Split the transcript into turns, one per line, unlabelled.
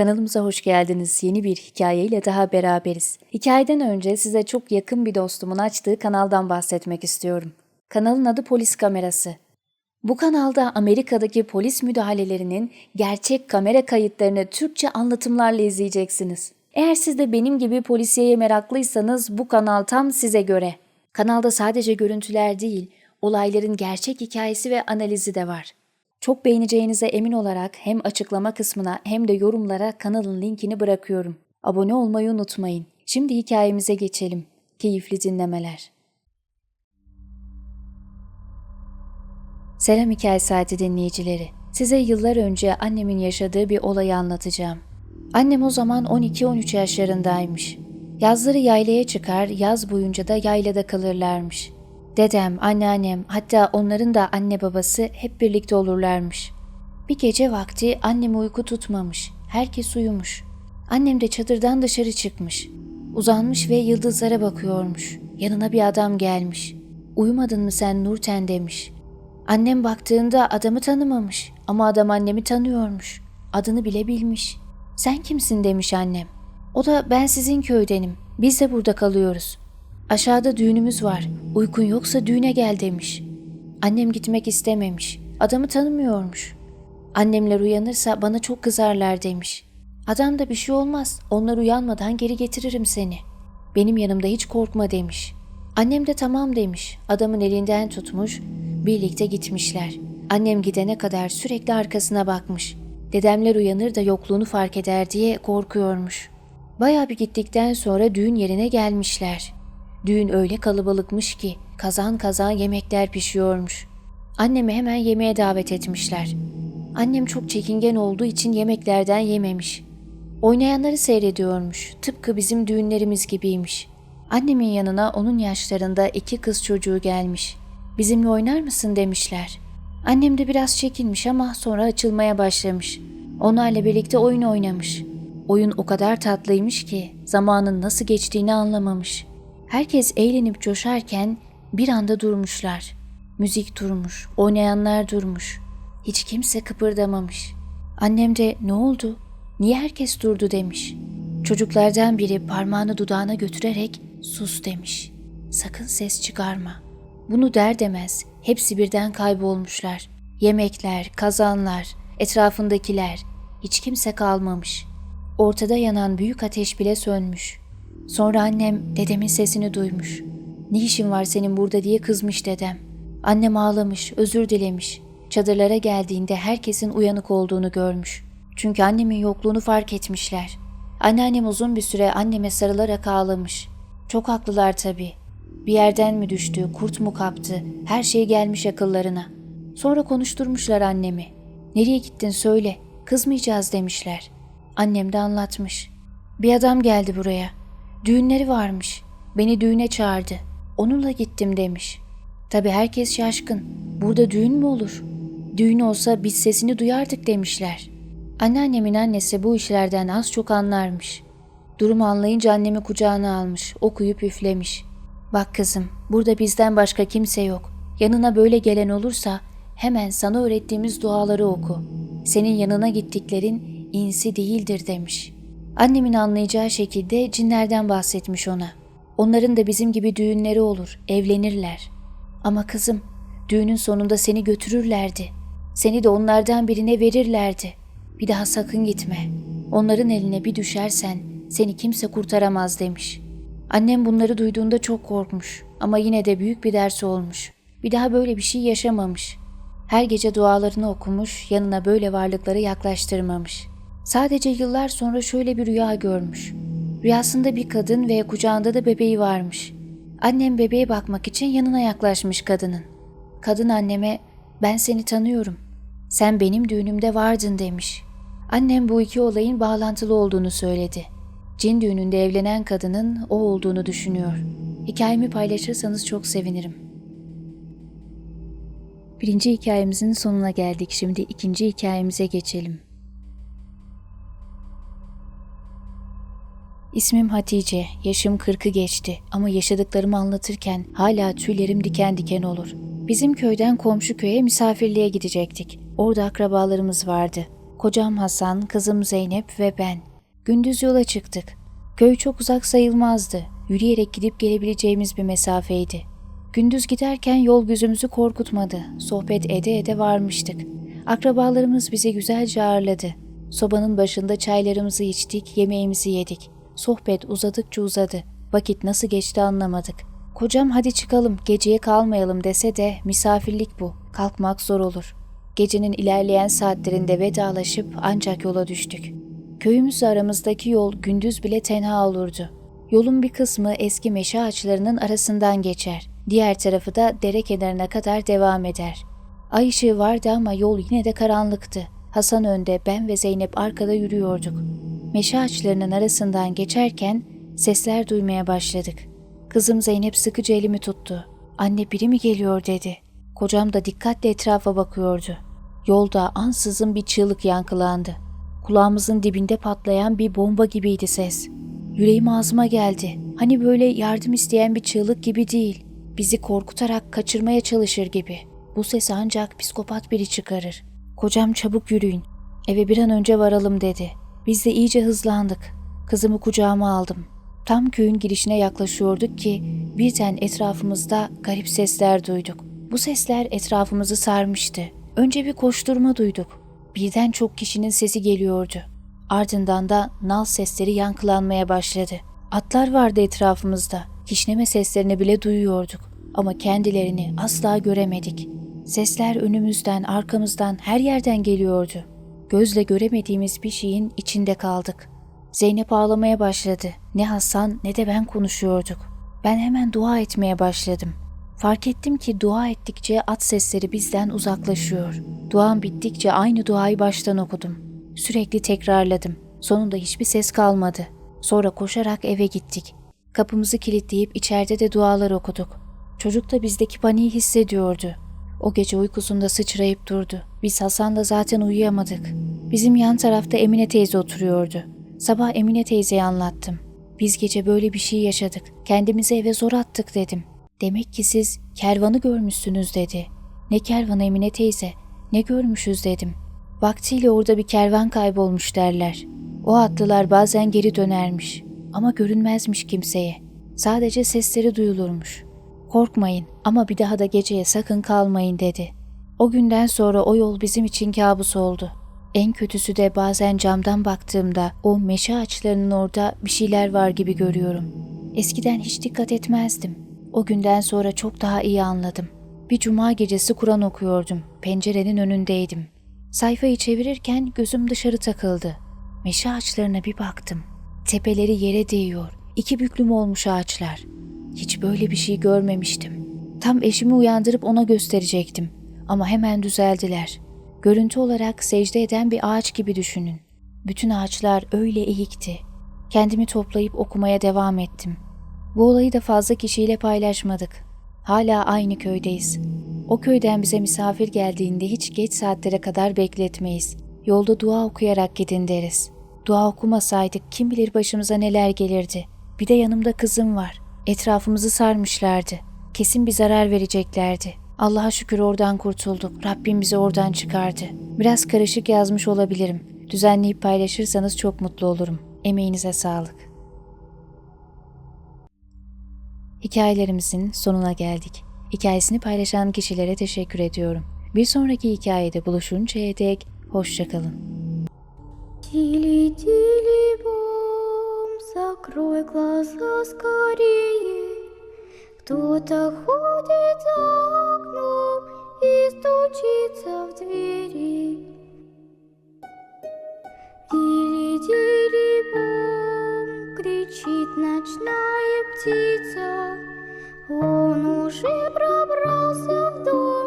Kanalımıza hoş geldiniz. Yeni bir hikayeyle daha beraberiz. Hikayeden önce size çok yakın bir dostumun açtığı kanaldan bahsetmek istiyorum. Kanalın adı Polis Kamerası. Bu kanalda Amerika'daki polis müdahalelerinin gerçek kamera kayıtlarını Türkçe anlatımlarla izleyeceksiniz. Eğer siz de benim gibi polisiyeye meraklıysanız bu kanal tam size göre. Kanalda sadece görüntüler değil, olayların gerçek hikayesi ve analizi de var. Çok beğeneceğinize emin olarak hem açıklama kısmına hem de yorumlara kanalın linkini bırakıyorum. Abone olmayı unutmayın. Şimdi hikayemize geçelim. Keyifli dinlemeler. Selam Hikaye Saati dinleyicileri. Size yıllar önce annemin yaşadığı bir olayı anlatacağım. Annem o zaman 12-13 yaşlarındaymış. Yazları yaylaya çıkar, yaz boyunca da yaylada kalırlarmış. Dedem, anneannem, hatta onların da anne babası hep birlikte olurlarmış. Bir gece vakti annemi uyku tutmamış, herkes uyumuş. Annem de çadırdan dışarı çıkmış. Uzanmış ve yıldızlara bakıyormuş. Yanına bir adam gelmiş. Uyumadın mı sen Nurten demiş. Annem baktığında adamı tanımamış ama adam annemi tanıyormuş. Adını bile bilmiş. Sen kimsin demiş annem. O da ben sizin köydenim. Biz de burada kalıyoruz. Aşağıda düğünümüz var. Uykun yoksa düğüne gel demiş. Annem gitmek istememiş. Adamı tanımıyormuş. Annemler uyanırsa bana çok kızarlar demiş. Adam da bir şey olmaz. Onlar uyanmadan geri getiririm seni. Benim yanımda hiç korkma demiş. Annem de tamam demiş. Adamın elinden tutmuş. Birlikte gitmişler. Annem gidene kadar sürekli arkasına bakmış. Dedemler uyanır da yokluğunu fark eder diye korkuyormuş. Bayağı bir gittikten sonra düğün yerine gelmişler. Düğün öyle kalabalıkmış ki kazan kazan yemekler pişiyormuş. Annemi hemen yemeğe davet etmişler. Annem çok çekingen olduğu için yemeklerden yememiş. Oynayanları seyrediyormuş. Tıpkı bizim düğünlerimiz gibiymiş. Annemin yanına onun yaşlarında iki kız çocuğu gelmiş. Bizimle oynar mısın demişler. Annem de biraz çekinmiş ama sonra açılmaya başlamış. Onlarla birlikte oyun oynamış. Oyun o kadar tatlıymış ki zamanın nasıl geçtiğini anlamamış. Herkes eğlenip coşarken bir anda durmuşlar. Müzik durmuş, oynayanlar durmuş. Hiç kimse kıpırdamamış. Annem de ne oldu? Niye herkes durdu demiş. Çocuklardan biri parmağını dudağına götürerek sus demiş. Sakın ses çıkarma. Bunu der demez hepsi birden kaybolmuşlar. Yemekler, kazanlar, etrafındakiler, hiç kimse kalmamış. Ortada yanan büyük ateş bile sönmüş. Sonra annem dedemin sesini duymuş. Ne işin var senin burada diye kızmış dedem. Annem ağlamış, özür dilemiş. Çadırlara geldiğinde herkesin uyanık olduğunu görmüş. Çünkü annemin yokluğunu fark etmişler. Anneannem uzun bir süre anneme sarılarak ağlamış. Çok haklılar tabii. Bir yerden mi düştü, kurt mu kaptı, her şey gelmiş akıllarına. Sonra konuşturmuşlar annemi. Nereye gittin söyle, kızmayacağız demişler. Annem de anlatmış. Bir adam geldi buraya. Düğünleri varmış. Beni düğüne çağırdı. Onunla gittim demiş. Tabi herkes şaşkın. Burada düğün mü olur? Düğün olsa biz sesini duyardık demişler. Anneannemin annesi bu işlerden az çok anlarmış. Durumu anlayınca annemi kucağına almış, okuyup üflemiş. Bak kızım, burada bizden başka kimse yok. Yanına böyle gelen olursa hemen sana öğrettiğimiz duaları oku. Senin yanına gittiklerin insi değildir demiş. Annemin anlayacağı şekilde cinlerden bahsetmiş ona. Onların da bizim gibi düğünleri olur, evlenirler. Ama kızım, düğünün sonunda seni götürürlerdi. Seni de onlardan birine verirlerdi. Bir daha sakın gitme. Onların eline bir düşersen seni kimse kurtaramaz demiş. Annem bunları duyduğunda çok korkmuş ama yine de büyük bir ders olmuş. Bir daha böyle bir şey yaşamamış. Her gece dualarını okumuş, yanına böyle varlıkları yaklaştırmamış. Sadece yıllar sonra şöyle bir rüya görmüş. Rüyasında bir kadın ve kucağında da bebeği varmış. Annem bebeğe bakmak için yanına yaklaşmış kadının. Kadın anneme ben seni tanıyorum. Sen benim düğünümde vardın demiş. Annem bu iki olayın bağlantılı olduğunu söyledi. Cin düğününde evlenen kadının o olduğunu düşünüyor. Hikayemi paylaşırsanız çok sevinirim. Birinci hikayemizin sonuna geldik. Şimdi ikinci hikayemize geçelim. İsmim Hatice, yaşım 40'ı geçti ama yaşadıklarımı anlatırken hala tüylerim diken diken olur. Bizim köyden komşu köye misafirliğe gidecektik. Orada akrabalarımız vardı. Kocam Hasan, kızım Zeynep ve ben. Gündüz yola çıktık. Köy çok uzak sayılmazdı. Yürüyerek gidip gelebileceğimiz bir mesafeydi. Gündüz giderken yol gözümüzü korkutmadı. Sohbet ede ede varmıştık. Akrabalarımız bizi güzelce ağırladı. Sobanın başında çaylarımızı içtik, yemeğimizi yedik. Sohbet uzadıkça uzadı. Vakit nasıl geçti anlamadık. Kocam hadi çıkalım, geceye kalmayalım dese de misafirlik bu. Kalkmak zor olur. Gecenin ilerleyen saatlerinde vedalaşıp ancak yola düştük. Köyümüzle aramızdaki yol gündüz bile tenha olurdu. Yolun bir kısmı eski meşe ağaçlarının arasından geçer. Diğer tarafı da dere kenarına kadar devam eder. Ay ışığı vardı ama yol yine de karanlıktı. Hasan önde, ben ve Zeynep arkada yürüyorduk. Meşe ağaçlarının arasından geçerken sesler duymaya başladık. Kızım Zeynep sıkıca elimi tuttu. Anne biri mi geliyor dedi. Kocam da dikkatle etrafa bakıyordu. Yolda ansızın bir çığlık yankılandı. Kulağımızın dibinde patlayan bir bomba gibiydi ses. Yüreğim ağzıma geldi. Hani böyle yardım isteyen bir çığlık gibi değil. Bizi korkutarak kaçırmaya çalışır gibi. Bu ses ancak psikopat biri çıkarır. Kocam çabuk yürüyün. Eve bir an önce varalım dedi. Biz de iyice hızlandık. Kızımı kucağıma aldım. Tam köyün girişine yaklaşıyorduk ki birden etrafımızda garip sesler duyduk. Bu sesler etrafımızı sarmıştı. Önce bir koşturma duyduk. Birden çok kişinin sesi geliyordu. Ardından da nal sesleri yankılanmaya başladı. Atlar vardı etrafımızda. Kişneme seslerini bile duyuyorduk. Ama kendilerini asla göremedik. Sesler önümüzden, arkamızdan, her yerden geliyordu. Gözle göremediğimiz bir şeyin içinde kaldık. Zeynep ağlamaya başladı. Ne Hasan ne de ben konuşuyorduk. Ben hemen dua etmeye başladım. Fark ettim ki dua ettikçe at sesleri bizden uzaklaşıyor. Duam bittikçe aynı duayı baştan okudum. Sürekli tekrarladım. Sonunda hiçbir ses kalmadı. Sonra koşarak eve gittik. Kapımızı kilitleyip içeride de dualar okuduk. Çocuk da bizdeki paniği hissediyordu. O gece uykusunda sıçrayıp durdu. Biz Hasan'la zaten uyuyamadık. Bizim yan tarafta Emine teyze oturuyordu. Sabah Emine teyzeye anlattım. Biz gece böyle bir şey yaşadık. Kendimizi eve zor attık dedim. Demek ki siz kervanı görmüşsünüz dedi. Ne kervanı Emine teyze? Ne görmüşüz dedim. Vaktiyle orada bir kervan kaybolmuş derler. O atlılar bazen geri dönermiş. Ama görünmezmiş kimseye. Sadece sesleri duyulurmuş. Korkmayın ama bir daha da geceye sakın kalmayın dedi. O günden sonra o yol bizim için kabus oldu. En kötüsü de bazen camdan baktığımda o meşe ağaçlarının orada bir şeyler var gibi görüyorum. Eskiden hiç dikkat etmezdim. O günden sonra çok daha iyi anladım. Bir cuma gecesi Kur'an okuyordum. Pencerenin önündeydim. Sayfayı çevirirken gözüm dışarı takıldı. Meşe ağaçlarına bir baktım. Tepeleri yere değiyor. İki büklüm olmuş ağaçlar. Hiç böyle bir şey görmemiştim. Tam eşimi uyandırıp ona gösterecektim. Ama hemen düzeldiler. Görüntü olarak secde eden bir ağaç gibi düşünün. Bütün ağaçlar öyle eğikti. Kendimi toplayıp okumaya devam ettim. Bu olayı da fazla kişiyle paylaşmadık. Hala aynı köydeyiz. O köyden bize misafir geldiğinde hiç geç saatlere kadar bekletmeyiz. Yolda dua okuyarak gidin deriz. Dua okumasaydık kim bilir başımıza neler gelirdi. Bir de yanımda kızım var. Etrafımızı sarmışlardı. Kesin bir zarar vereceklerdi. Allah'a şükür oradan kurtuldum. Rabbim bizi oradan çıkardı. Biraz karışık yazmış olabilirim. Düzenleyip paylaşırsanız çok mutlu olurum. Emeğinize sağlık. Hikayelerimizin sonuna geldik. Hikayesini paylaşan kişilere teşekkür ediyorum. Bir sonraki hikayede buluşuncaya dek hoşçakalın.
Dili dili bu. Закрой глаза скорее. Кто-то ходит за окном и стучится в двери. Тили-тили-бом, кричит ночная птица. Он уже пробрался в дом,